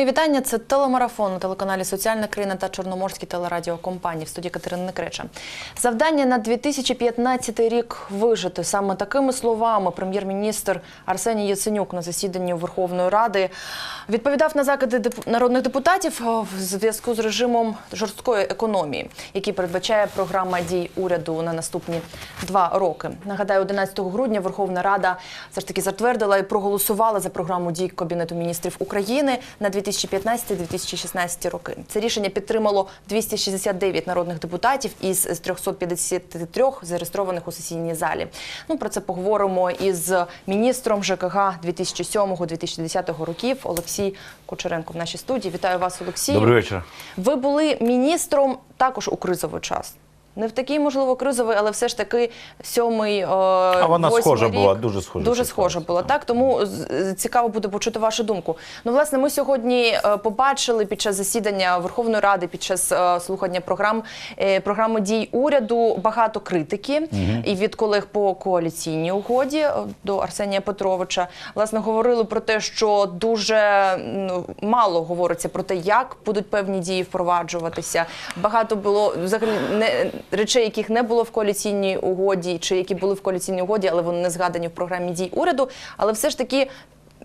Мої вітання. Це телемарафон на телеканалі Соціальна країна та Чорноморській телерадіокомпанії в студії Катерини Некреча. Завдання на 2015 рік вижити саме такими словами прем'єр-міністр Арсеній Яценюк на засіданні Верховної Ради відповідав на закиди народних депутатів в зв'язку з режимом жорсткої економії, який передбачає програма дій уряду на наступні два роки. Нагадаю, 11 грудня Верховна Рада все ж таки затвердила і проголосувала за програму дій Кабінету міністрів України на 2015-2016 роки. Це рішення підтримало 269 народних депутатів із 353 зареєстрованих у сесійній залі. Ну про це поговоримо із міністром ЖКГ 2007-2010 років Олексій Кучеренко в нашій студії. Вітаю вас, Олексій. Добрий вечір. Ви були міністром також у кризовий час. Не в такий, можливо, кризовий, але все ж таки сьомий. А вона схожа була, дуже схожа Дуже схожа була, так? Тому цікаво буде почути вашу думку. Ну, власне, ми сьогодні е, побачили під час засідання Верховної Ради, під час е, слухання програм е, програми дій уряду багато критики і від колег по коаліційній угоді е, до Арсенія Петровича. Власне, говорили про те, що дуже ну, мало говориться про те, як будуть певні дії впроваджуватися. Багато було взагалі не речей, яких не було в коаліційній угоді, чи які були в коаліційній угоді, але вони не згадані в програмі дій уряду. Але все ж таки.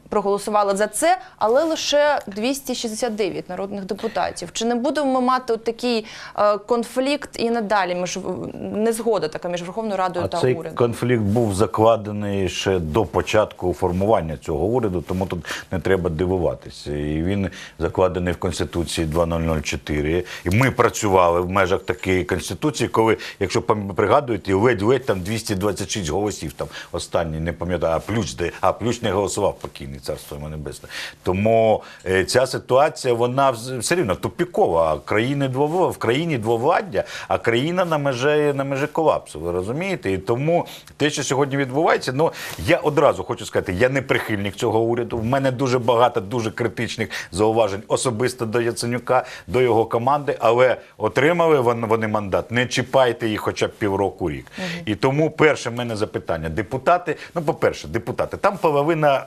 Проголосували за це, але лише 269 народних депутатів. Чи не будемо ми мати от такий е, конфлікт і надалі між незгода така між Верховною Радою А та цей урядом? конфлікт був закладений ще до початку формування цього уряду, тому тут не треба дивуватися. І він закладений в Конституції 2004. І ми працювали в межах такої конституції, коли, якщо пригадуєте, ледь-ледь там 226 голосів. Там останній не пам'ятаю, а плюс де а плюс не голосував покійний царство йому небесне. Тому е, ця ситуація вона все рівно тупікова. Країни в країні двовладдя, а країна на межі на межі колапсу. Ви розумієте? І тому те, що сьогодні відбувається, ну я одразу хочу сказати, я не прихильник цього уряду. В мене дуже багато дуже критичних зауважень особисто до Яценюка, до його команди, але отримали вони мандат. Не чіпайте їх хоча б півроку рік. І тому перше в мене запитання: депутати, ну по-перше, депутати, там половина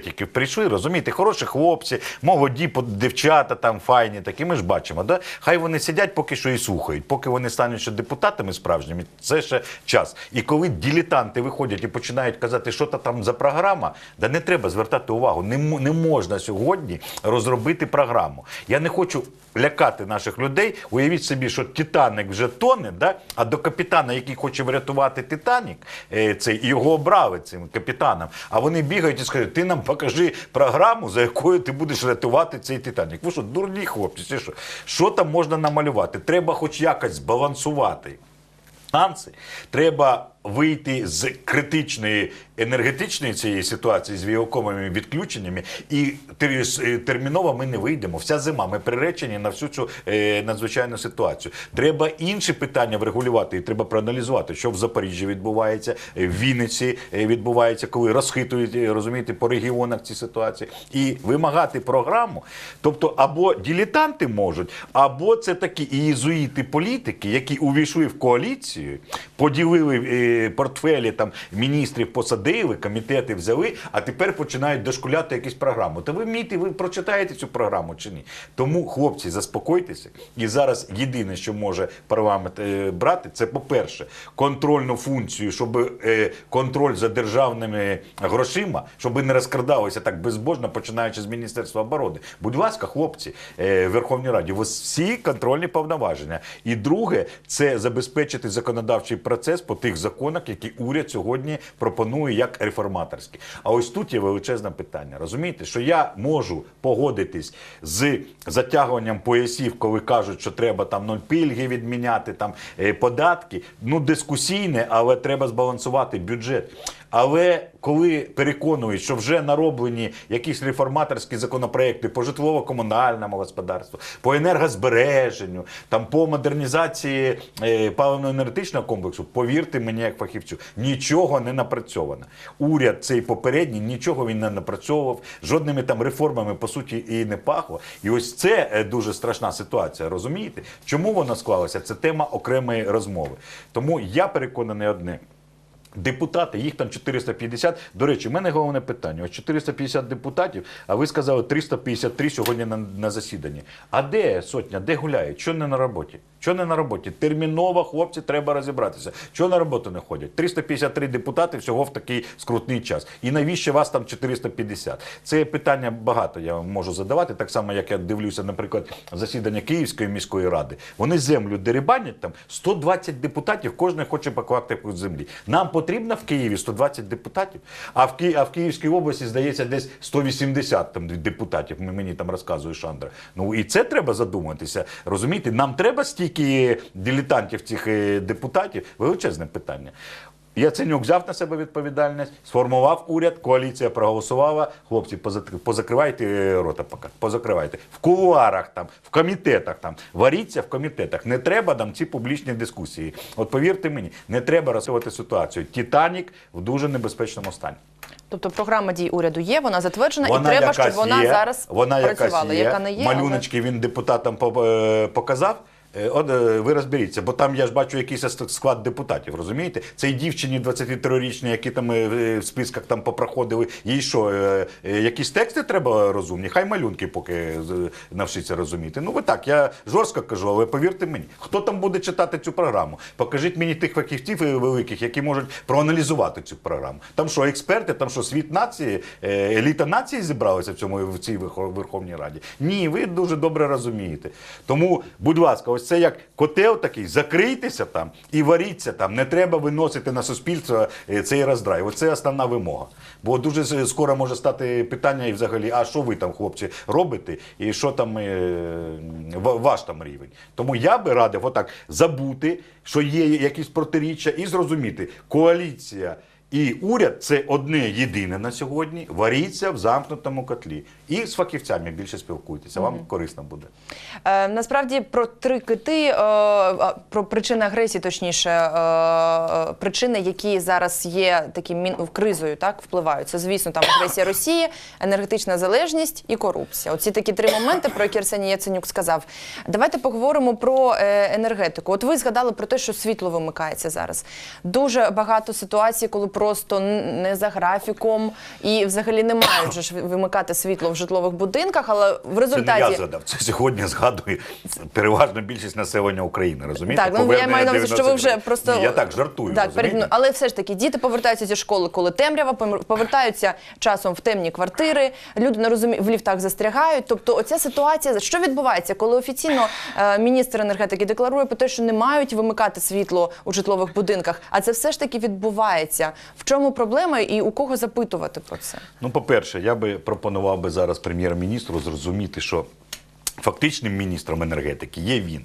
теоретиків прийшли, розумієте, хороші хлопці, молоді дівчата там файні, такі ми ж бачимо. Да? Хай вони сидять поки що і слухають, поки вони стануть ще депутатами справжніми, це ще час. І коли дилетанти виходять і починають казати, що то там за програма, да не треба звертати увагу. Не, не можна сьогодні розробити програму. Я не хочу лякати наших людей. Уявіть собі, що Титаник вже тоне, да? а до капітана, який хоче врятувати Титанік, е, цей, його обрали цим капітаном. А вони бігають і скажуть, ти нам покажи програму, за якою ти будеш рятувати цей Титанік. Ви що, дурні хлопці, чи що? Що там можна намалювати? Треба хоч якось збалансувати. танці, треба вийти з критичної енергетичної цієї ситуації з віокомими відключеннями, і е, терміново ми не вийдемо. Вся зима. Ми приречені на всю цю е, надзвичайну ситуацію. Треба інші питання врегулювати, і треба проаналізувати, що в Запоріжжі відбувається, е, в Вінниці е, відбувається, коли розхитують, розумієте, по регіонах ці ситуації, і вимагати програму. Тобто, або дилетанти можуть, або це такі ієзуїти політики, які увійшли в коаліцію, поділили портфелі там міністрів, посадили, комітети взяли, а тепер починають дошкуляти якісь програму. Та ви вмієте, ви прочитаєте цю програму чи ні? Тому, хлопці, заспокойтеся. І зараз єдине, що може парламент е, брати, це по-перше, контрольну функцію, щоб е, контроль за державними грошима, щоб не розкрадалося так безбожно, починаючи з Міністерства оборони. Будь ласка, хлопці, е, в Верховній Раді, у вас всі контрольні повноваження. І друге, це забезпечити законодавчий процес по тих законах, які уряд сьогодні пропонує як реформаторські. А ось тут є величезне питання. Розумієте, що я можу погодитись з затягуванням поясів, коли кажуть, що треба там ну, пільги відміняти, там е, податки. Ну дискусійне, але треба збалансувати бюджет. Але коли переконують, що вже нароблені якісь реформаторські законопроекти по житлово-комунальному господарству, по енергозбереженню, там по модернізації е, паливно-енергетичного комплексу, повірте мені, як фахівцю, нічого не напрацьовано. Уряд цей попередній нічого він не напрацьовував, жодними там реформами по суті і не пахло. І ось це е, дуже страшна ситуація. Розумієте, чому вона склалася? Це тема окремої розмови. Тому я переконаний одне. Депутати, їх там 450. До речі, в мене головне питання: ось 450 депутатів, а ви сказали 353 сьогодні на, на засіданні. А де сотня? Де гуляють? Що не на роботі? Що не на роботі? Терміново, хлопці, треба розібратися. Чого на роботу не ходять? 353 депутати всього в такий скрутний час. І навіщо вас там 450? Це питання багато я вам можу задавати, так само, як я дивлюся, наприклад, засідання Київської міської ради. Вони землю дерибанять там 120 депутатів, кожен хоче покласти по землі. Нам потрібно в Києві 120 депутатів, а в, Ки... а в Київській області, здається, десь 180 там, депутатів, мені там розказує Шандра. Ну і це треба задуматися. Розумієте, нам треба стільки дилетантів цих е, депутатів. Величезне питання. Яценюк взяв на себе відповідальність, сформував уряд, коаліція проголосувала. Хлопці, позак- позакривайте е, рота поки, позакривайте. В кулуарах там, в комітетах там, варіться в комітетах. Не треба там ці публічні дискусії. От повірте мені, не треба розсувати ситуацію. Титанік в дуже небезпечному стані. Тобто програма дій уряду є, вона затверджена, і треба, щоб вона є, зараз вона працювала. якась є. Яка не є, Малюночки він депутатам е, показав. Е, От е, ви розберіться, бо там я ж бачу якийсь склад депутатів, розумієте? Цій дівчині 23-річній, які там е, в списках там попроходили, їй що, якісь тексти треба розумні? Хай малюнки поки навчиться розуміти. Ну ви так, я жорстко кажу, але повірте мені, хто там буде читати цю програму? Покажіть мені тих фахівців великих, які можуть проаналізувати цю програму. Там що, експерти, там що, світ нації, еліта нації зібралися в цьому в цій Верховній Раді. Ні, ви дуже добре розумієте. Тому, будь ласка, ось це як котел такий, закрийтеся там і варіться там. Не треба виносити на суспільство е, цей роздрай. Оце основна вимога. Бо дуже скоро може стати питання і взагалі, а що ви там, хлопці, робите, і що там е, ваш там рівень. Тому я би радив отак забути, що є якісь протиріччя, і зрозуміти, коаліція. І уряд це одне єдине на сьогодні. Варіться в замкнутому котлі. І з фахівцями більше спілкуйтеся. Вам корисно буде. Е, насправді про три кити, е, про причини агресії, точніше, е, е, причини, які зараз є таким мін- кризою, так впливають. Це, звісно, там агресія Росії, енергетична залежність і корупція. Оці такі три моменти, про які Арсеній Яценюк сказав. Давайте поговоримо про е, енергетику. От ви згадали про те, що світло вимикається зараз. Дуже багато ситуацій, коли просто не за графіком і взагалі не мають же ж вимикати світло в житлових будинках, але в Це не результаті я згадав. Це сьогодні згадує переважно більшість населення України. Розумієте? Так, ну я маю на увазі, що ви вже просто я так жартую. Так, розумієте? перед... але все ж таки діти повертаються зі школи, коли темрява, повертаються часом в темні квартири. Люди не розумі... в ліфтах застрягають. Тобто, оця ситуація, що відбувається, коли офіційно е, міністр енергетики декларує про те, що не мають вимикати світло у житлових будинках, а це все ж таки відбувається. В чому проблема і у кого запитувати про це? Ну, по-перше, я би пропонував би зараз прем'єр-міністру зрозуміти, що фактичним міністром енергетики є він.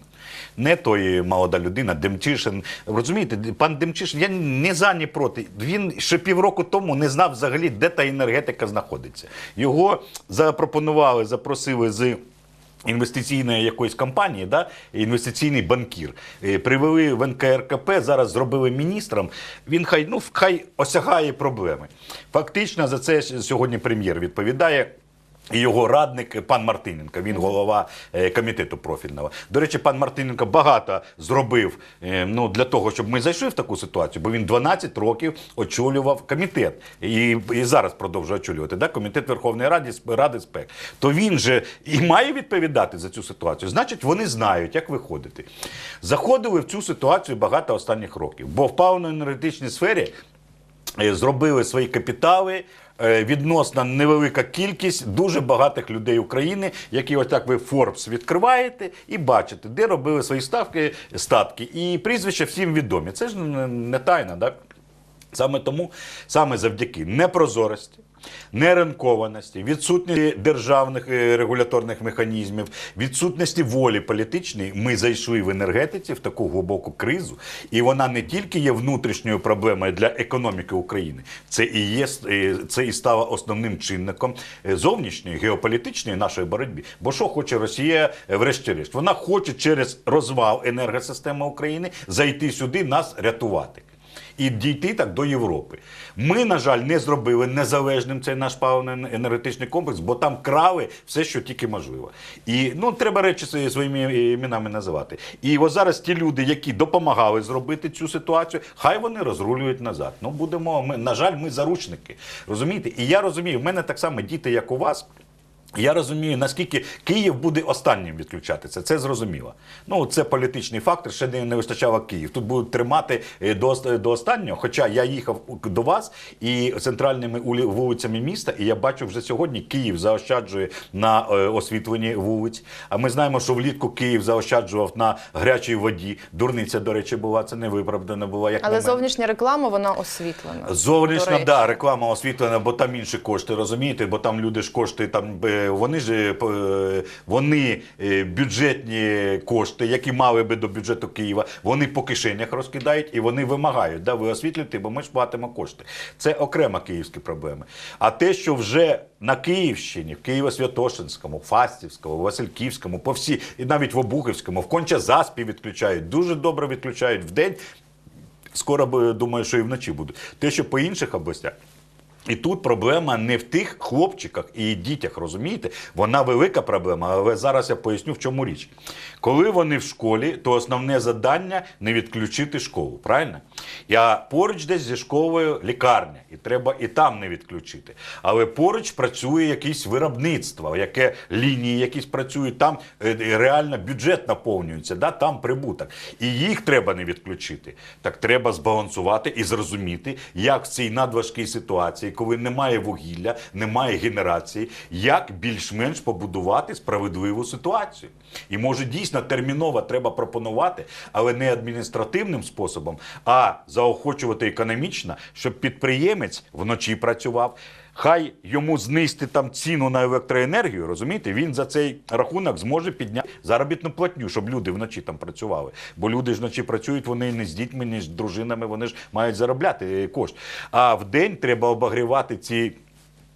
Не той молода людина, Демчишин. Розумієте, пан Демчишин, я не за, ні проти. Він ще півроку тому не знав взагалі, де та енергетика знаходиться. Його запропонували, запросили з. Інвестиційної якоїсь компанії, да, інвестиційний банкір. Привели в НКРКП, зараз зробили міністром. Він хай, ну, хай осягає проблеми. Фактично за це сьогодні прем'єр відповідає. І його радник пан Мартиненко, він голова е, комітету профільного. До речі, пан Мартиненко багато зробив е, ну, для того, щоб ми зайшли в таку ситуацію, бо він 12 років очолював комітет і, і зараз продовжує очолювати да? комітет Верховної Ради, Ради СПЕК. То він же і має відповідати за цю ситуацію. Значить, вони знають, як виходити. Заходили в цю ситуацію багато останніх років, бо в паливно-енергетичній сфері е, зробили свої капітали. Е, Відносно невелика кількість дуже багатих людей України, які ось так ви Форбс відкриваєте і бачите, де робили свої ставки, статки. І прізвища всім відомі. Це ж не, не тайна, так? Саме тому, саме завдяки непрозорості, неринкованості, відсутності державних е, регуляторних механізмів, відсутності волі політичної, ми зайшли в енергетиці в таку глибоку кризу, і вона не тільки є внутрішньою проблемою для економіки України, це і є е, це і стало основним чинником е, зовнішньої геополітичної нашої боротьби. Бо що хоче Росія, врешті-решт? Вона хоче через розвал енергосистеми України зайти сюди, нас рятувати. І дійти так до Європи. Ми, на жаль, не зробили незалежним цей наш паливно-енергетичний комплекс, бо там крали все, що тільки можливо. І ну треба речі своїми іменами називати. І ось зараз ті люди, які допомагали зробити цю ситуацію, хай вони розрулюють назад. Ну будемо ми, на жаль, ми заручники. Розумієте? І я розумію, в мене так само діти, як у вас. Я розумію, наскільки Київ буде останнім відключатися. Це зрозуміло. Ну, це політичний фактор, ще не, вистачало Київ. Тут будуть тримати е, до, до останнього. Хоча я їхав до вас і центральними вулицями міста, і я бачу вже сьогодні Київ заощаджує на е, освітленні вулиць. А ми знаємо, що влітку Київ заощаджував на гарячій воді. Дурниця, до речі, була. Це не виправдано була. Як Але зовнішня реклама вона освітлена. Зовнішня, да, реклама освітлена, бо там інші кошти, розумієте? Бо там люди ж кошти, там е, вони ж е, е, вони е, бюджетні кошти, які мали би до бюджету Києва, вони по кишенях розкидають і вони вимагають. Да, ви освітлюєте, бо ми ж платимо кошти. Це окрема київські проблеми. А те, що вже на Київщині, в Києво-Святошинському, Фастівському, Васильківському, по всі, і навіть в Обухівському, в Конча-Заспі відключають, дуже добре відключають в день. Скоро думаю, що і вночі будуть. Те, що по інших областях. І тут проблема не в тих хлопчиках і дітях, розумієте? Вона велика проблема, але зараз я поясню, в чому річ. Коли вони в школі, то основне завдання не відключити школу, правильно? Я поруч десь зі школою лікарня, і треба і там не відключити. Але поруч працює якесь виробництво, яке лінії якісь працюють, там е, реально бюджет наповнюється, да? там прибуток. І їх треба не відключити. Так треба збалансувати і зрозуміти, як в цій надважкій ситуації, коли немає вугілля, немає генерації, як більш-менш побудувати справедливу ситуацію. І може дійсно терміново треба пропонувати, але не адміністративним способом, а заохочувати економічно, щоб підприємець вночі працював. Хай йому знизити там ціну на електроенергію, розумієте, він за цей рахунок зможе підняти заробітну платню, щоб люди вночі там працювали. Бо люди ж вночі працюють, вони не з дітьми, не з дружинами, вони ж мають заробляти кошт. А в день треба обогрівати ці.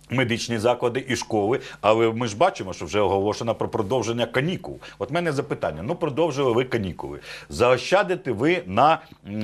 Медичні заклади і школи, але ми ж бачимо, що вже оголошено про продовження канікул. От мене запитання: ну продовжили ви канікули. Заощадите ви на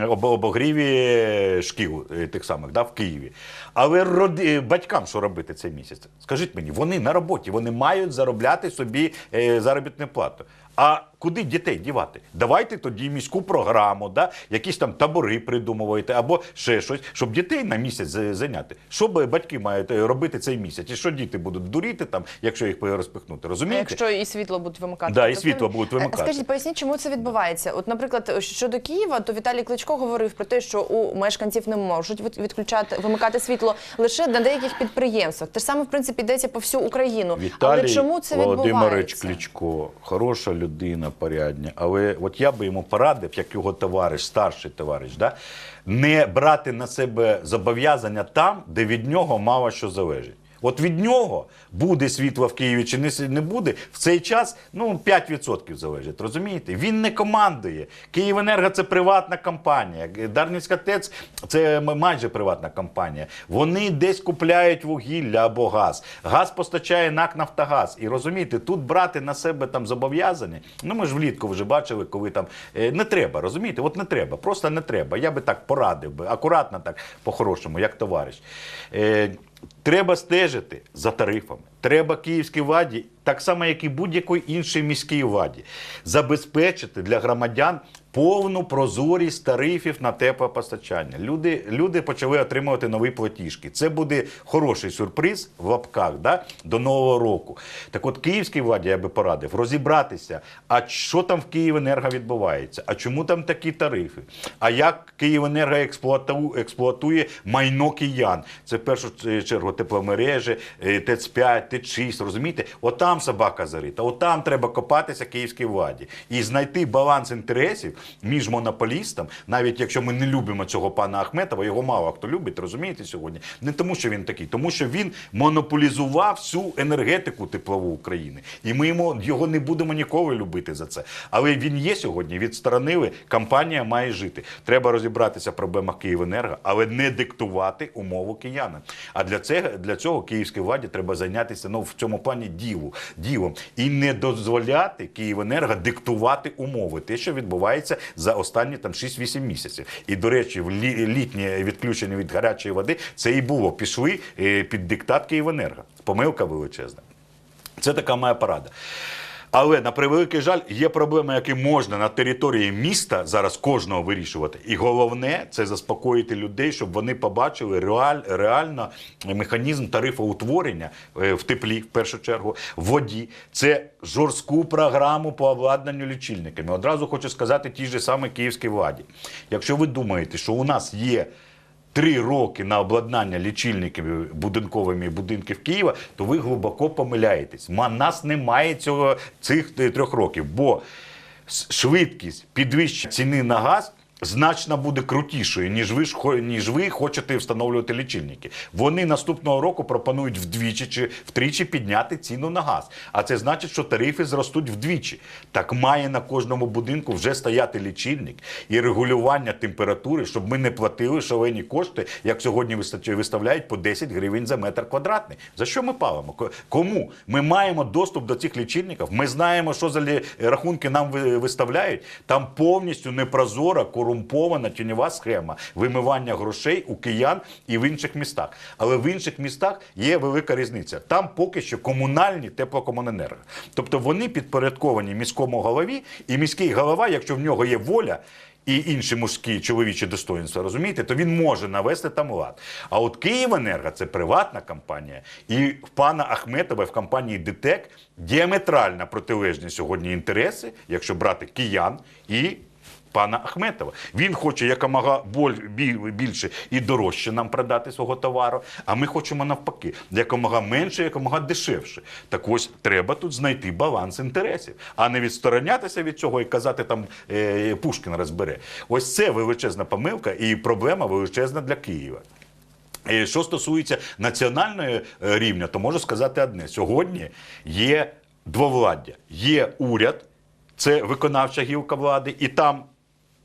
обогріві шкіл е, тих самих да, в Києві. Але роди, батькам що робити цей місяць? Скажіть мені, вони на роботі, вони мають заробляти собі е, заробітну плату. А куди дітей дівати? Давайте тоді міську програму, да? якісь там табори придумувати або ще щось, щоб дітей на місяць зайняти. Що батьки мають е, робити цей місяць? І що діти будуть дуріти там, якщо їх розпихнути? А Розумієте? Якщо і світло будуть вимикати. Да, і Тобто, світло будуть е, вимикати. Скажіть, поясніть, чому це відбувається? От, наприклад, щодо Києва, то Віталій Кличко говорив про те, що у мешканців не можуть від- відключати вимикати світло лише на деяких підприємствах. Те ж саме, в принципі, йдеться по всю Україну. Віталій Але чому це Володимирович відбувається? Кличко, хороша людина, порядня. Але от я би йому порадив, як його товариш, старший товариш, да, не брати на себе зобов'язання там, де від нього мало що залежить. От від нього буде світло в Києві чи не не буде, в цей час ну 5% залежить. Розумієте? Він не командує. Київенерго це приватна компанія. Дарницька ТЕЦ це майже приватна компанія. Вони десь купляють вугілля або газ. Газ постачає НАК Нафтогаз. І розумієте, тут брати на себе там зобов'язання. Ну ми ж влітку вже бачили, коли там е, не треба. Розумієте? От не треба, просто не треба. Я би так порадив би, акуратно так по-хорошому, як товариш. Треба стежити за тарифами. Треба київській владі, так само, як і будь-якої іншій міській владі, забезпечити для громадян повну прозорість тарифів на теплопостачання. Люди, люди почали отримувати нові платіжки. Це буде хороший сюрприз в лапках да, до нового року. Так от київській владі я би порадив розібратися, а що там в Київенерго відбувається, а чому там такі тарифи, а як Київенерго експлуату- експлуатує майно киян. Це в першу чергу тепломережі, е, ТЕЦ-5, ТЕЦ-6, розумієте? Отам собака зарита, отам треба копатися київській владі і знайти баланс інтересів між монополістом, навіть якщо ми не любимо цього пана Ахметова, його мало хто любить, розумієте сьогодні? Не тому, що він такий, тому що він монополізував всю енергетику теплову України. І ми йому його не будемо ніколи любити за це. Але він є сьогодні, відсторонили, компанія має жити. Треба розібратися в проблемах Київенерго, але не диктувати умову киянам. А для цього, для цього київській владі треба зайнятися ну, в цьому плані ділу, ділом і не дозволяти Київенерго диктувати умови. Те, що відбувається відбулася за останні там 6-8 місяців. І, до речі, в літнє відключення від гарячої води це і було. Пішли е, під диктат Київенерго. Помилка величезна. Це така моя порада. Але на превеликий жаль, є проблеми, які можна на території міста зараз кожного вирішувати. І головне це заспокоїти людей, щоб вони побачили реаль, реально механізм тарифоутворення е, в теплі, в першу чергу, в воді. Це жорстку програму по обладнанню лічильниками. Одразу хочу сказати тій же саме київській владі. Якщо ви думаєте, що у нас є три роки на обладнання лічильниками будинковими будинків Києва, то ви глибоко помиляєтесь. Ма нас немає цього цих е, трьох років, бо швидкість підвищення ціни на газ. Значно буде крутішою, ніж ви ніж ви хочете встановлювати лічильники. Вони наступного року пропонують вдвічі чи втричі підняти ціну на газ. А це значить, що тарифи зростуть вдвічі. Так має на кожному будинку вже стояти лічильник і регулювання температури, щоб ми не платили шалені кошти, як сьогодні виста- виставляють по 10 гривень за метр квадратний. За що ми палимо? Кому? Ми маємо доступ до цих лічильників. Ми знаємо, що за рахунки нам виставляють. Там повністю непрозора, корумпована тіньова схема вимивання грошей у киян і в інших містах. Але в інших містах є велика різниця. Там поки що комунальні теплокомуненерго. Тобто вони підпорядковані міському голові, і міський голова, якщо в нього є воля. І інші мужські чоловічі достоинства, розумієте, то він може навести там лад. А от Київенерго це приватна компанія, і в пана Ахметова в компанії ДТЕК діаметрально протилежні сьогодні інтереси, якщо брати киян і пана Ахметова. Він хоче якомога більше і дорожче нам продати свого товару, а ми хочемо навпаки, якомога менше, якомога дешевше. Так ось треба тут знайти баланс інтересів, а не відсторонятися від цього і казати там е, Пушкін розбере. Ось це величезна помилка і проблема величезна для Києва. Е, Що стосується національного е, рівня, то можу сказати одне: сьогодні є двовладдя, є уряд, це виконавча гілка влади, і там.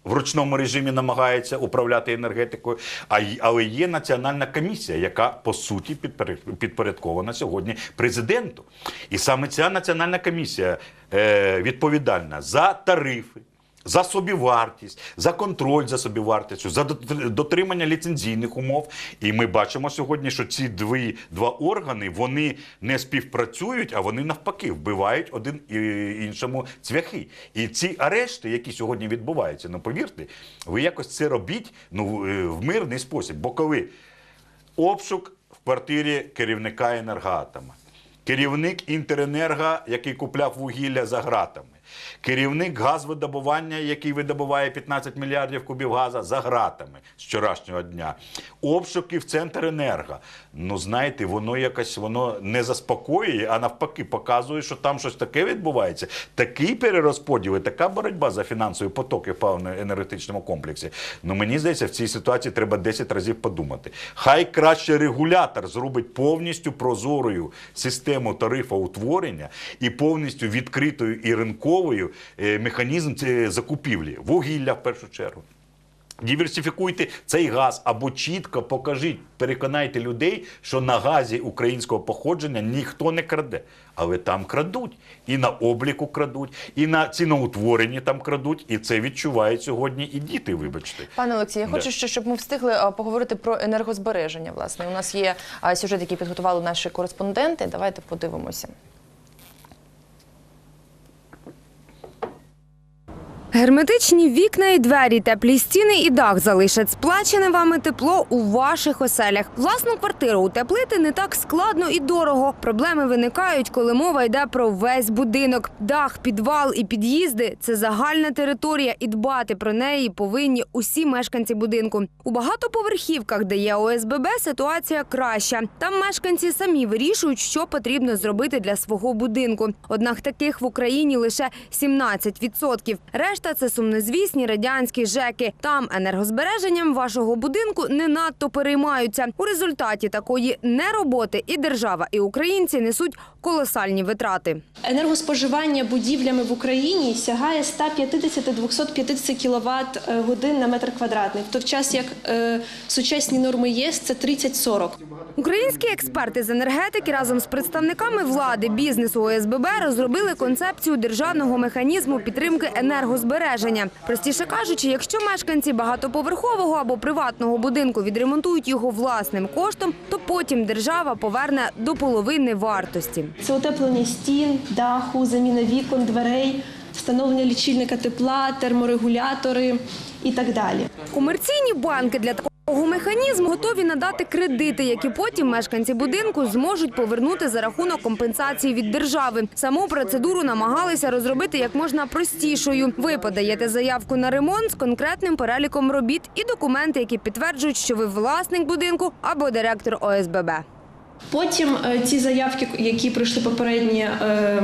В ручному режимі намагається управляти енергетикою, а але є національна комісія, яка по суті підпоряд- підпорядкована сьогодні президенту. І саме ця національна комісія е, відповідальна за тарифи, за собівартість, за контроль за собівартістю, за дотримання ліцензійних умов. І ми бачимо сьогодні, що ці дві, два органи вони не співпрацюють, а вони навпаки вбивають один іншому цвяхи. І ці арешти, які сьогодні відбуваються, ну повірте, ви якось це робіть ну, е, в мирний спосіб. Бо коли обшук в квартирі керівника енергоатома, керівник Інтеренерго, який купляв вугілля за гратами, керівник газвидобування, який видобуває 15 мільярдів кубів газу за гратами з вчорашнього дня, обшуки в Центренерго. Ну знаєте, воно якось воно не заспокоює, а навпаки показує, що там щось таке відбувається. Такий перерозподіл і така боротьба за фінансові потоки в паливно-енергетичному комплексі. Ну мені здається, в цій ситуації треба 10 разів подумати. Хай краще регулятор зробить повністю прозорою систему тарифоутворення і повністю відкритою і ринковою е, механізм е, закупівлі вугілля в першу чергу. Діверсифікуйте цей газ або чітко покажіть, переконайте людей, що на газі українського походження ніхто не краде. Але там крадуть. І на обліку крадуть, і на ціноутворенні там крадуть. І це відчувають сьогодні і діти, вибачте. Пане Олексію, я Да. хочу ще, щоб ми встигли поговорити про енергозбереження. Власне, у нас є сюжет, який підготували наші кореспонденти. Давайте подивимося. Герметичні вікна і двері, теплі стіни і дах залишать сплачене вами тепло у ваших оселях. Власну квартиру утеплити не так складно і дорого. Проблеми виникають, коли мова йде про весь будинок. Дах, підвал і під'їзди це загальна територія, і дбати про неї повинні усі мешканці будинку. У багатоповерхівках, де є ОСББ, ситуація краща. Там мешканці самі вирішують, що потрібно зробити для свого будинку. Однак таких в Україні лише 17%. Решта це сумнозвісні радянські ЖЕКи. Там енергозбереженням вашого будинку не надто переймаються. У результаті такої нероботи і держава, і українці несуть колосальні витрати. Енергоспоживання будівлями в Україні сягає 150-250 кВт е, годин на метр квадратний, в той час як е, сучасні норми ЄС це 30-40. Українські експерти з енергетики разом з представниками влади, бізнесу ОСББ розробили концепцію державного механізму підтримки енергозбереження енергозбереження. Простіше кажучи, якщо мешканці багатоповерхового або приватного будинку відремонтують його власним коштом, то потім держава поверне до половини вартості. Це утеплення стін, даху, заміна вікон, дверей, встановлення лічильника тепла, терморегулятори і так далі. Комерційні банки для такого механізму готові надати кредити, які потім мешканці будинку зможуть повернути за рахунок компенсації від держави. Саму процедуру намагалися розробити як можна простішою. Ви подаєте заявку на ремонт з конкретним переліком робіт і документи, які підтверджують, що ви власник будинку або директор ОСББ. Потім е, ці заявки, які пройшли попереднє е,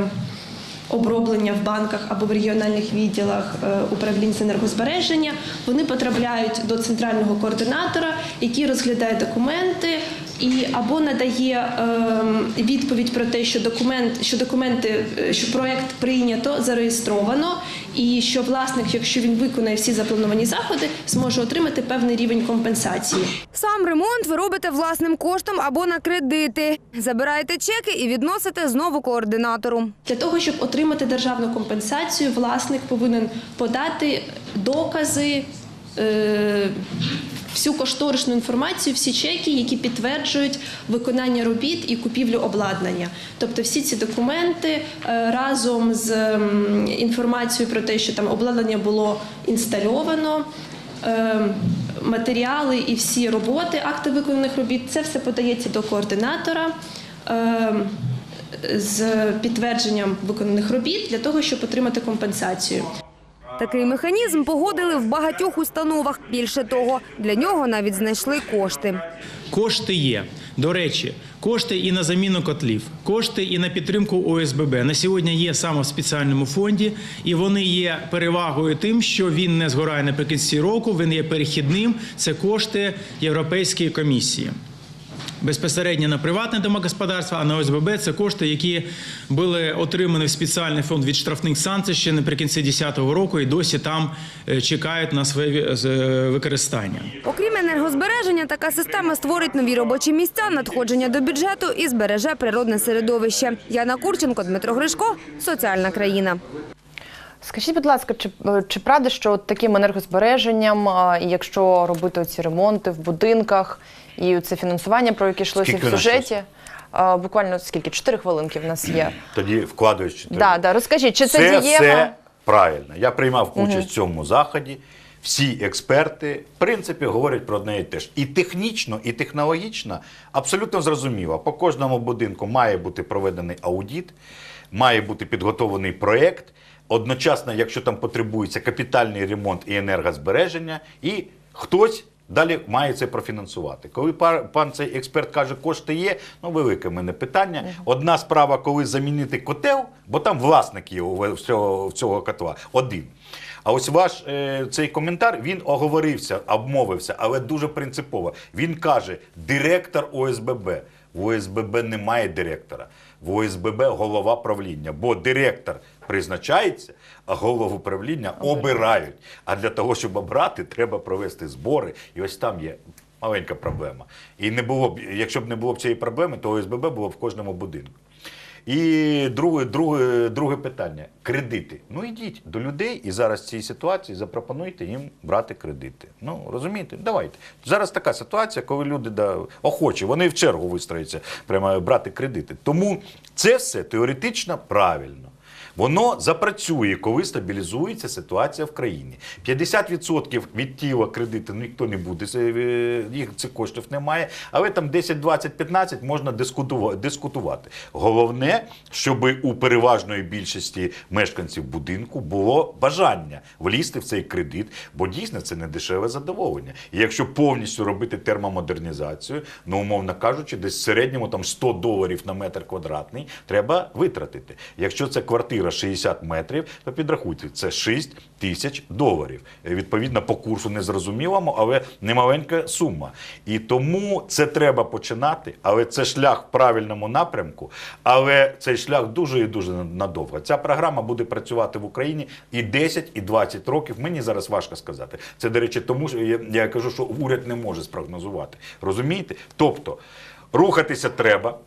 оброблення в банках або в регіональних відділах е, управлінь з енергозбереження, вони потрапляють до центрального координатора, який розглядає документи і або надає е, відповідь про те, що документ, що документи, е, що проект прийнято, зареєстровано, і що власник, якщо він виконає всі заплановані заходи, зможе отримати певний рівень компенсації. Сам ремонт ви робите власним коштом або на кредити. Забираєте чеки і відносите знову координатору. Для того, щоб отримати державну компенсацію, власник повинен подати докази, е, всю кошторисну інформацію, всі чеки, які підтверджують виконання робіт і купівлю обладнання. Тобто всі ці документи е, разом з інформацією про те, що там обладнання було інстальовано. е, Матеріали і всі роботи, акти виконаних робіт, це все подається до координатора. е, з підтвердженням виконаних робіт для того, щоб отримати компенсацію. Такий механізм погодили в багатьох установах. Більше того, для нього навіть знайшли кошти. Кошти є. До речі, кошти і на заміну котлів, кошти і на підтримку ОСББ на сьогодні є саме в спеціальному фонді, і вони є перевагою тим, що він не згорає наприкінці року. Він є перехідним. Це кошти Європейської комісії. Безпосередньо на приватне домогосподарство, а на ОСББ це кошти, які були отримані в спеціальний фонд від штрафних санкцій ще наприкінці 2010 року і досі там е, чекають на своє е, використання. Окрім енергозбереження, така система створить нові робочі місця, надходження до бюджету і збереже природне середовище. Яна Курченко, Дмитро Гришко, соціальна країна. Скажіть, будь ласка, чи, е, чи правда, що таким енергозбереженням, якщо робити ці ремонти в будинках, і це фінансування, про яке йшлося в сюжеті, а, буквально скільки? Чотири хвилинки в нас є. Тоді вкладаєш чотири. Да, да, розкажіть, чи це, це дієво? все правильно. Я приймав участь в цьому заході. Всі експерти, в принципі, говорять про одне і те ж. І технічно, і технологічно абсолютно зрозуміло. По кожному будинку має бути проведений аудіт, має бути підготовлений проєкт. Одночасно, якщо там потребується капітальний ремонт і енергозбереження, і хтось далі має це профінансувати. Коли пан цей експерт каже, кошти є, ну велике в мене питання. Одна справа, коли замінити котел, бо там власник є у в цього, в цього котла один. А ось ваш е, цей коментар він оговорився, обмовився, але дуже принципово. Він каже: директор ОСББ. В ОСББ немає директора. В ОСББ голова правління, бо директор призначається, а голову правління обирають. А для того, щоб обрати, треба провести збори. І ось там є маленька проблема. І не було б, якщо б не було б цієї проблеми, то ОСББ було б в кожному будинку. І друге, друге, друге питання кредити. Ну йдіть до людей і зараз в цій ситуації запропонуйте їм брати кредити. Ну розумієте, давайте. Зараз така ситуація, коли люди да, охочі, вони в чергу вистроються прямо брати кредити. Тому це все теоретично правильно. Воно запрацює, коли стабілізується ситуація в країні. 50% від тіла кредиту ніхто не буде, е, їх цих коштів немає. Але там 10, 20, 15 можна дискутувати. Головне, щоб у переважної більшості мешканців будинку було бажання влізти в цей кредит, бо дійсно це не дешеве задоволення. І якщо повністю робити термомодернізацію, ну умовно кажучи, десь в середньому там 100 доларів на метр квадратний треба витратити. Якщо це квартира 60 метрів, то підрахуйте, це 6 тисяч доларів. Е, Відповідно, по курсу незрозумілому, але немаленька сума. І тому це треба починати, але це шлях в правильному напрямку. Але цей шлях дуже і дуже надовго. Ця програма буде працювати в Україні і 10, і 20 років. Мені зараз важко сказати. Це, до речі, тому що я, я кажу, що уряд не може спрогнозувати. Розумієте? Тобто рухатися треба.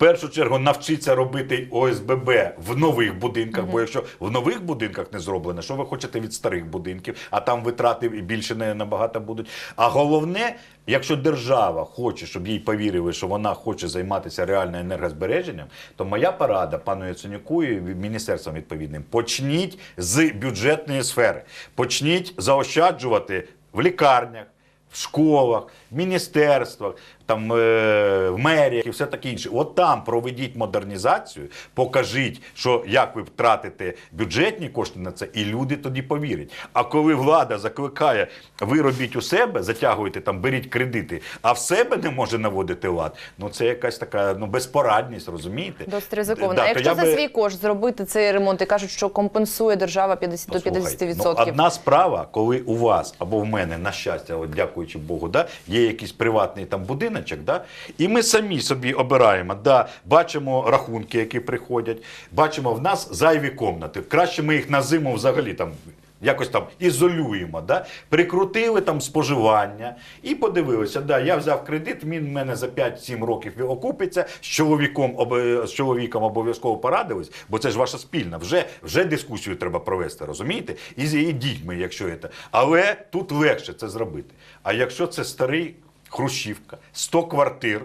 Першу чергу навчиться робити ОСББ в нових будинках, бо якщо в нових будинках не зроблено, що ви хочете від старих будинків, а там витрати і більше не набагато будуть. А головне, якщо держава хоче, щоб їй повірили, що вона хоче займатися реально енергозбереженням, то моя порада пану Яценюку і міністерствам відповідним почніть з бюджетної сфери, почніть заощаджувати в лікарнях в школах, в міністерствах, там, е, в меріях і все таке інше. От там проведіть модернізацію, покажіть, що як ви втратите бюджетні кошти на це, і люди тоді повірять. А коли влада закликає, ви робіть у себе, затягуєте там, беріть кредити, а в себе не може наводити лад, ну це якась така ну, безпорадність, розумієте? Досить ризиковано. Да, а якщо за би- свій кошт зробити цей ремонт і кажуть, що компенсує держава 50 до Послухайте, 50%. Ну, одна справа, коли у вас або в мене, на щастя, от дякуючи Богу, да, є якийсь приватний там будиночок, да, і ми самі собі обираємо, да, бачимо рахунки, які приходять, бачимо в нас зайві комнати. Краще ми їх на зиму взагалі там. Якось там ізолюємо, да? прикрутили там споживання і подивилися, да, я взяв кредит, він в мене за 5-7 років окупиться, з чоловіком, з чоловіком обов'язково порадились, бо це ж ваша спільна. Вже, вже дискусію треба провести, розумієте? І з і дітьми, якщо це. Але тут легше це зробити. А якщо це старий Хрущівка, 100 квартир,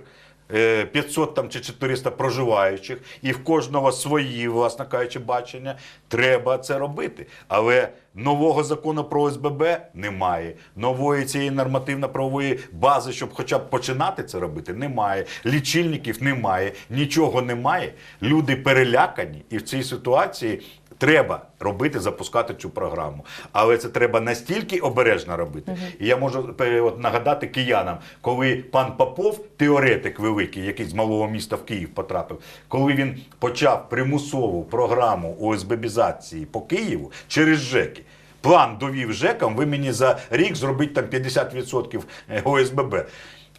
е, 500 там чи 400 проживаючих, і в кожного свої, власне кажучи, бачення, треба це робити. Але нового закону про ОСББ немає. Нової цієї нормативно-правової бази, щоб хоча б починати це робити, немає. Лічильників немає, нічого немає. Люди перелякані, і в цій ситуації. Треба робити, запускати цю програму, але це треба настільки обережно робити. І я можу е, от, нагадати киянам, коли пан Попов, теоретик великий, який з малого міста в Київ потрапив, коли він почав примусову програму ОСББізації по Києву через ЖЕКи. План довів ЖЕКам, ви мені за рік зробіть там 50% ОСББ.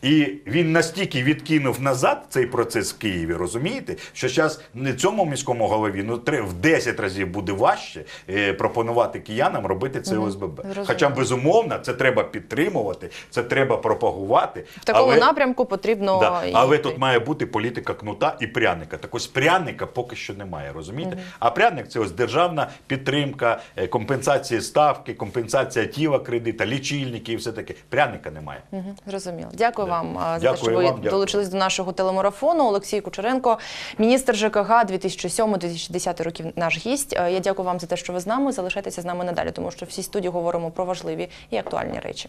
І він настільки відкинув назад цей процес в Києві, розумієте, що зараз не цьому міському голові ну в 10 разів буде важче е, пропонувати киянам робити це ОСББ. зрозуміло. Хоча безумовно це треба підтримувати, це треба пропагувати. В такому але- напрямку потрібно Да. Але тут має бути політика кнута і пряника. Так ось пряника поки що немає, розумієте? А пряник це ось державна підтримка, е, компенсація ставки, компенсація тіла кредита, лічильники і все таке. Пряника немає. Мгм, Зрозуміло. Дякую вам за те, що ви вам, дякую. долучились до нашого телемарафону. Олексій Кучеренко, міністр ЖКГ 2007-2010 років. Наш гість. Е, Я дякую вам за те, що ви з нами. Залишайтеся з нами надалі, тому що всі студії говоримо про важливі і актуальні речі.